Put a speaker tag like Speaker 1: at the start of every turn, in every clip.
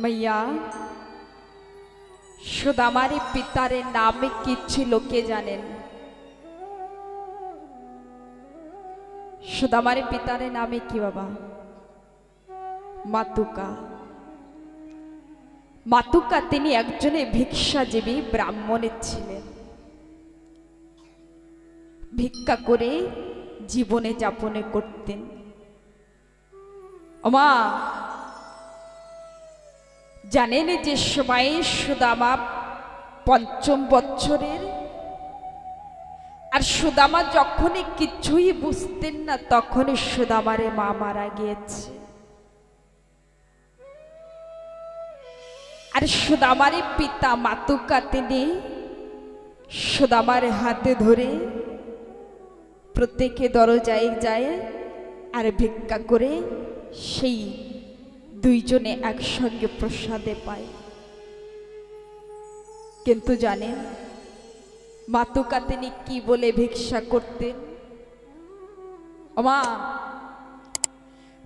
Speaker 1: মাইয়া সুদামারি পিতারে নামে কি ছিল কে জানেন সুদামারি পিতারে নামে কি বাবা মাতুকা মাতুকা তিনি একজনে ভিক্ষাজীবী ব্রাহ্মণের ছিলেন ভিক্ষা করে জীবনে যাপনে করতেন ওমা জানেন যে সময়ে সুদামা পঞ্চম বছরের আর সুদামা যখনই কিছুই বুঝতেন না, তখনই সুদামারে মা মারা গিয়েছে। আর সুদামারে পিতা মাতুকা তিনি সুদামার হাতে ধরে প্রত্যেকে দরজায় যায় আর ভিক্ষা করে সেই দুইজনে একসঙ্গে প্রসাদে পায়। কিন্তু জানেন, মাতুকা তিনি কি বলে ভিক্ষা করতেন? মা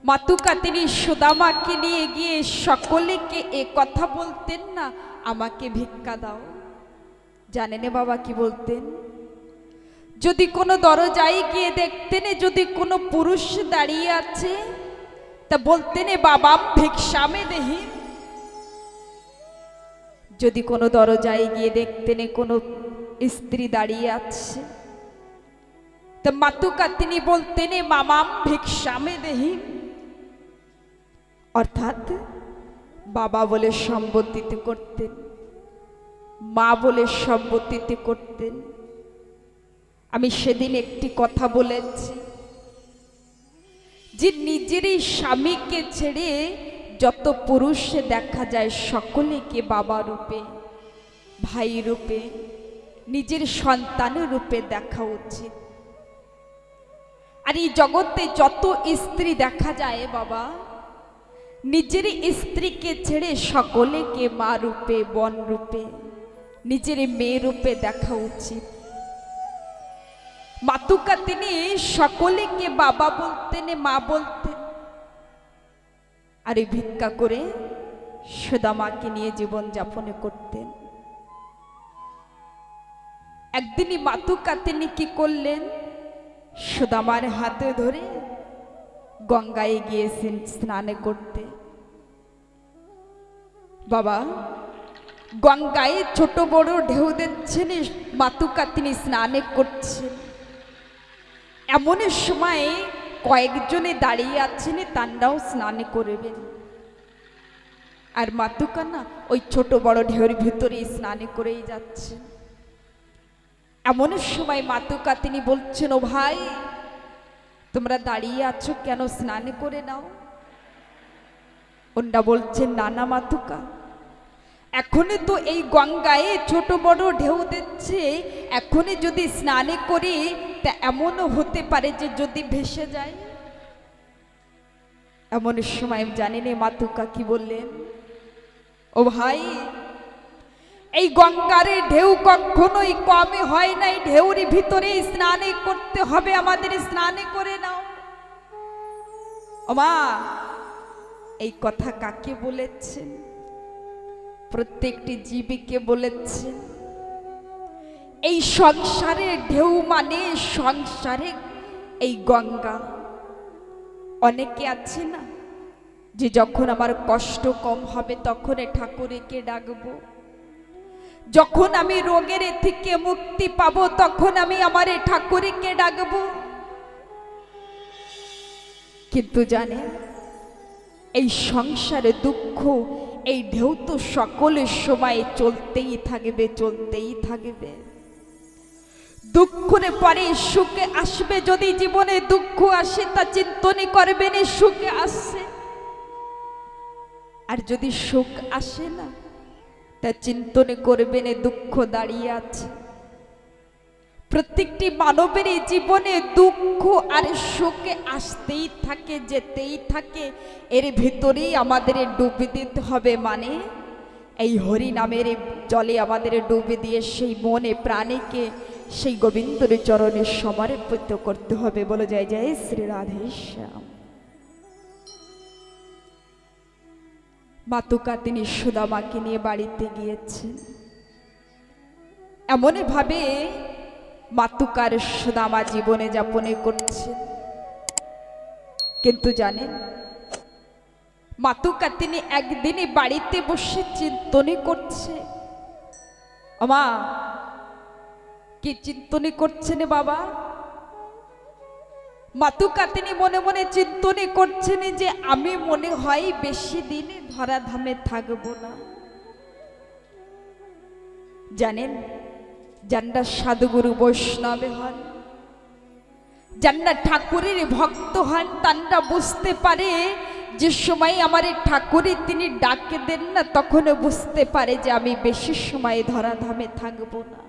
Speaker 1: মাতুকা তিনি সুদামাকে নিয়ে গিয়ে সকলেকে এ কথা বলতেন না, আমাকে ভিক্ষা দাও। জানেন বাবা কি বলতেন? যদি কোনো দরজায় গিয়ে দেখতেন, যদি কোনো পুরুষ দাঁড়িয়ে আছে তা বলতেন বাবা ভিক্ষামে দেহি যদি কোনো দরজায় গিয়ে দেখতেন কোনো স্ত্রী দাঁড়িয়ে আছে, তা মাতুকা তিনি বলতেন মামাম ভিক্ষামে দেহি অর্থাৎ বাবা বলে সম্বোধিত করতেন, মা বলে সম্বোধিত করতেন। আমি সেদিন একটি কথা বলেছি। যে নিজেরই স্বামীকে ছেড়ে যত পুরুষে দেখা যায় সকলেকে বাবা রূপে, ভাই রূপে, নিজের সন্তান রূপে দেখা উচিত। আর এই জগতে যত স্ত্রী দেখা যায় বাবা, নিজের স্ত্রীকে ছেড়ে সকলেকে মা রূপে, বন রূপে, নিজের মেয়ে রূপে দেখা উচিত। মাতুকা তিনি সকলেকে বাবা বলতেন, মা বলতেন। আর এই ভিক্ষা করে সুদামাকে নিয়ে জীবন যাপন করতেন। একদিনই মাতুকা তিনি কি করলেন? সুদামার হাতে ধরে গঙ্গায় গিয়েছেন স্নানে করতে। বাবা, গঙ্গায় ছোট বড় ঢেউ দিচ্ছেন মাতুকা তিনি স্নানে করছেন। এমন সময় কয়েকজনে দাঁড়িয়ে আছেন তান্ডাও স্নান করবেন। আর মাতুকা না ওই ছোট বড় ঢেউর ভিতরে স্নান করেই যাচ্ছে এমন সময় মাতুকা তিনি বলছেন, ও ভাই, তোমরা দাঁড়িয়ে আছো কেন? স্নান করে নাও। ওনরা বলছেন, নানা মাতুকা এখনই তো এই গঙ্গায় ছোট বড় ঢেউ দিচ্ছে এখনই যদি স্নানে করি, তা এমনও হতে পারে যে যদি ভেসে যায়। এমন সময় জানেন মাতুকা কি বললেন, ও ভাই, এই গঙ্গারে ঢেউ কখনোই কমে হয় নাই। ঢেউর ভিতরে স্নানে করতে হবে, আমাদের স্নানে করে নাও। মা, এই কথা কাকে বলেছেন? প্রত্যেকটি জীবীকে বলেছেন। এই সংসারে ঢেউ মানে সংসারে এই গঙ্গা। অনেকে আছে না যে যখন আমার কষ্ট কম হবে তখন এ ঠাকুরকে ডাকবো। যখন আমি রোগের থেকে মুক্তি পাবো তখন আমি আমার এ ঠাকুরকে ডাকবো। কিন্তু জানে এই সংসারে দুঃখ, এই ঢেউ তো সকলের সময় চলতেই থাকবে চলতেই থাকবে। দুঃখরে পরে সুখে আসবে। যদি জীবনে দুঃখ আসে, তা চিন্তনে করবেন সুখে আসছে আর যদি সুখ আসে না, তা চিন্তনে করবেন দুঃখ দাঁড়িয়ে আছে। প্রত্যেকটি মানবের জীবনে দুঃখ আর সুখে আসতেই থাকে, যেতেই থাকে। এর ভিতরেই আমাদের ডুবে দিতে হবে মানে এই হরি নামের জলে আমাদের ডুবে দিয়ে সেই মনে প্রাণীকে সেই গোবিন্দর চরণে সমর্পিত করতে হবে। বলে যায় জয় শ্রী রাধেশ্যাম। মাতুকা তিনি সুদামাকে নিয়ে বাড়িতে গিয়েছেন। এমনই ভাবে মাতুকার সুদামা জীবনে যাপনে করছেন। কিন্তু জানেন, মাতুকা তিনি একদিনে বাড়িতে বসে চিন্তনে করছে। আমা কি চিন্তনে করছেন বাবা? মাতুকা তিনি মনে মনে চিন্তনে করছেন যে আমি মনে হয় বেশি দিন ধরাধামে থাকব না। জানেন যান্ডা সাধুগুরু বৈষ্ণবে হন যান্ডা ঠাকুরের ভক্ত হন তান্ডা বুঝতে পারে যে সময় আমার এই ঠাকুরের তিনি ডাকে দেন না, তখনও বুঝতে পারে যে আমি বেশি সময় ধরাধামে থাকব না।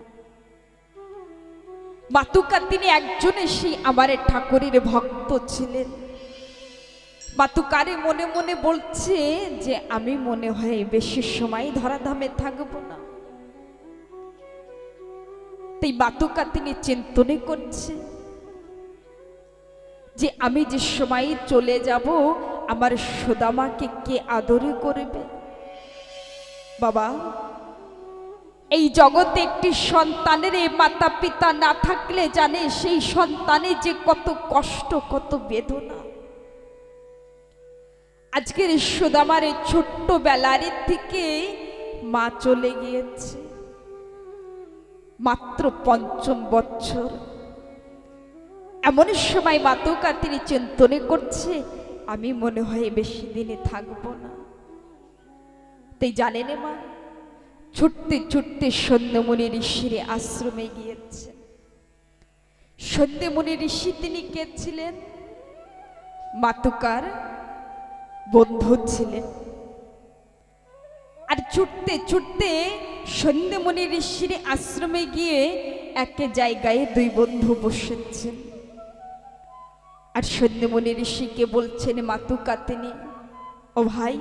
Speaker 1: মাতুকা তিনি একজনে সেই আমার ঠাকুরের ভক্ত ছিলেন। মাতুকারে মনে মনে বলছে যে, আমি মনে হয় বেশি সময় ধরাধামে থাকব না। তাই বাতুকা তিনি চিন্তনে করছে যে, আমি যে সময় চলে যাব, আমার সোদামাকে কে আদরে করবে? বাবা এই জগতে একটি সন্তানের মাতা পিতা না থাকলে জানে সেই সন্তানের যে কত কষ্ট, কত বেদনা। আজকের সুদামার ছোট্ট বেলার থেকে মা চলে গিয়েছে। মাত্র পঞ্চম বছর। এমন সময় মাতকা তিনি চিন্তনে করছে, আমি মনে হয় বেশি দিনে থাকব না। তাই জানেন মা? ছুটতে ছুটতে সন্ধ্যমণি ঋষির আশ্রমে গিয়েছে। সন্ধ্যমণি ঋষি তিনি কে ছিলেন? মাতুকার বন্ধু ছিলেন। আর ছুটতে ছুটতে সন্ধ্যমণি ঋষির আশ্রমে গিয়ে এক জায়গায় দুই বন্ধু বসেছেন। আর সন্ধ্যমণি ঋষিকে বলছেন, মাতুকা তিনি, ও ভাই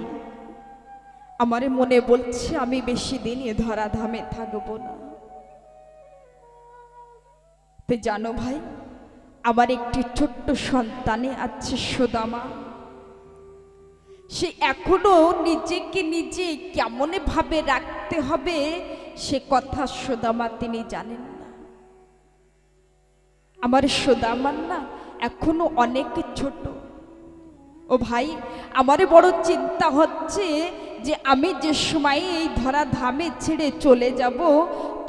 Speaker 1: আমার মনে বলছে, আমি বেশি দিন এ ধরাধামে থাকব না। তো জানো ভাই, আমার একটি ছোট্ট সন্তানে আছে সুদামা। সে এখনও নিজেকে নিজে কেমন ভাবে রাখতে হবে, সে কথা সুদামা তিনি জানেন না। আমার সুদামার না এখনও অনেক ছোট। ও ভাই, আমার বড় চিন্তা হচ্ছে যে আমি যে সময় এই ধরা ধামে ছেড়ে চলে যাব,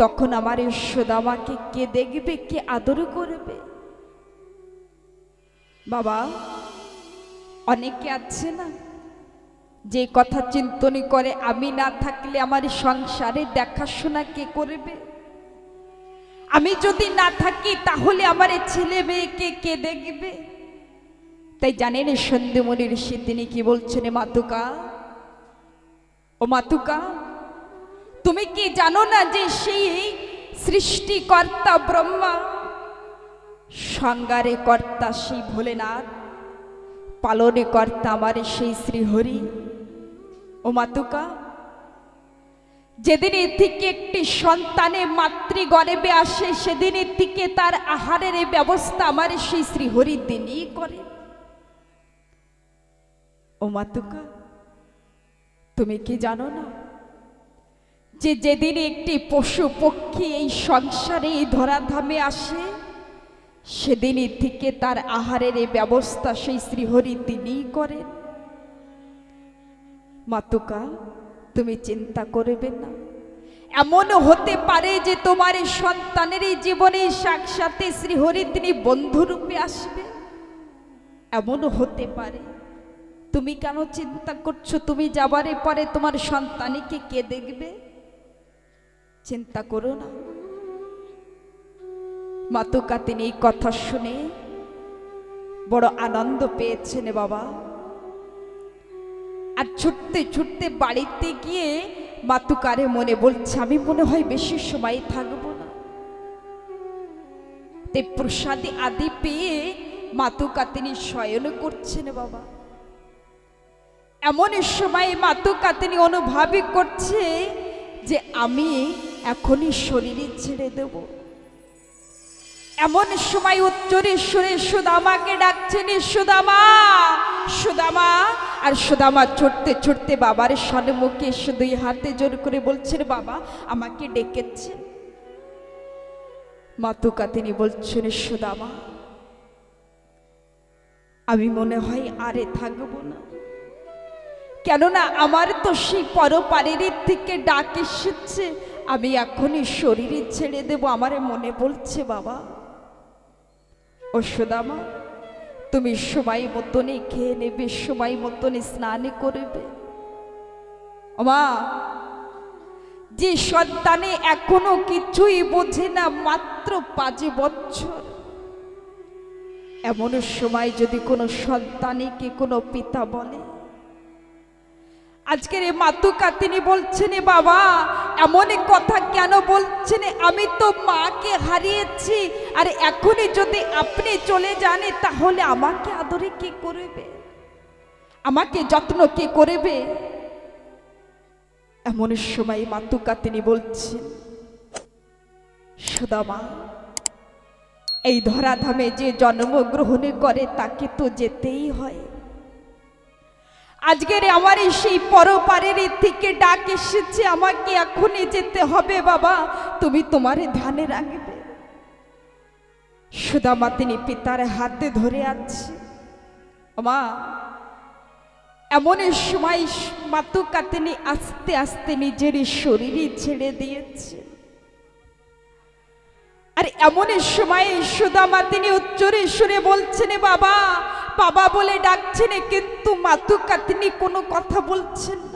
Speaker 1: তখন আমার সুদামাকে কে দেখবে, কে আদর করবে? বাবা, অনেকে আছে না, যে কথা চিন্তনি করে, আমি না থাকলে আমার সংসারে দেখাশোনা কে করবে? আমি যদি না থাকি, তাহলে আমার ছেলে মেয়েকে কে দেখবে? তাই জানেন সন্ধ্যমণি ঋষি, তিনি কি বলছেন, মাতুকা? মাতুকা, তুমি কি জানো না যে সেই সৃষ্টিকর্তা ব্রহ্মা? সংগারে কর্তা সেই ভোলেনাথ, পালনে কর্তা আমার সেই শ্রীহরি। ও মাতুকা, যেদিন থেকে একটি সন্তানে মাতৃগর্ভে আসে সেদিনের থেকে তার আহারের ব্যবস্থা আমার সেই শ্রীহরি দিনই করে। ও মাতুকা তুমি কি জানো না? যে যেদিন একটি পশু পক্ষী এই সংসারে এই ধরাধামে আসে, সেদিনই থেকে তার আহারের এই ব্যবস্থা সেই শ্রীহরি তিনিই করেন। মাতুকা, তুমি চিন্তা করবে না। এমন হতে পারে যে তোমার এই সন্তানের এই জীবনে সাক্ষাতে শ্রীহরি তিনি বন্ধুরূপে আসবে। এমনও হতে পারে তুমি কেন চিন্তা করছ? তুমি যাবারে পরে তোমার সন্তানীকে কে দেখবে? চিন্তা করো না। মাতুকা তিনি এই কথা শুনে বড় আনন্দ পেয়েছেন বাবা। আর ছুটতে ছুটতে বাড়িতে গিয়ে মাতুকারে মনে বলছে, আমি মনে হয় বেশি সময় থাকব না। তে প্রসাদী আদি পেয়ে মাতুকা তিনি শয়ন করছেন বাবা। এমন সময় মাতুকা তিনি অনুভবই করছে যে আমি এখনই শরীরে ছেড়ে দেব। এমন সময় উচ্চরে সুরে সুদামাকে ডাকছেন সুদামা সুদামা। আর সুদামা ছুটতে ছুটতে বাবার সম্মুখে এসে দুই হাতে জোর করে বলছেন, বাবা, আমাকে ডেকেছেন। মাতুকা তিনি বলছেন সুদামা, আমি মনে হয় আরে থাকব না। কেননা আমার তো সেই পরপারের থেকে ডাক এসেছে। আমি এখনই শরীরে ছেড়ে দেব, আমার মনে বলছে বাবা। ও সুদামা, তুমি সময় মতনই খেয়ে নেবে, সময় মতনই স্নান করবে। মা, যে সন্তানে এখনও কিছুই বোঝে না, মাত্র পাঁচ বছর। এমন সময় যদি কোনো সন্তানকে কোনো পিতা বলে আজকের এই মাতুকা তিনি বলছেন বাবা, এমন কথা কেন বলছেন? আমি তো মাকে হারিয়েছি। আর এখনই যদি আপনি চলে যান, তাহলে আমাকে আদরে কে করবে? আমাকে যত্ন কে করবে? এমন সময় মাতুকা তিনি বলছেন, সুদামা, এই ধরাধামে যে জন্মগ্রহণ করে, তাকে তো যেতেই হয়। আজকের আমার সেই পরপারের থেকে ডাক এসেছে, আমাকে এখনই যেতে হবে বাবা। তুমি তোমার ধ্যানে রাখবে। সুদামা তিনি পিতার হাতে ধরে আছে। মা, এমন সময় মাতুকা তিনি আস্তে আস্তে নিজের শরীরই ছেড়ে দিয়েছে। আর এমন সময় সুদামা তিনি উচ্চরে সুরে বলছেন বাবা বাবা বলে ডাকছেন কিন্তু মাতু কাতিনি কোনো কথা বলছেন না।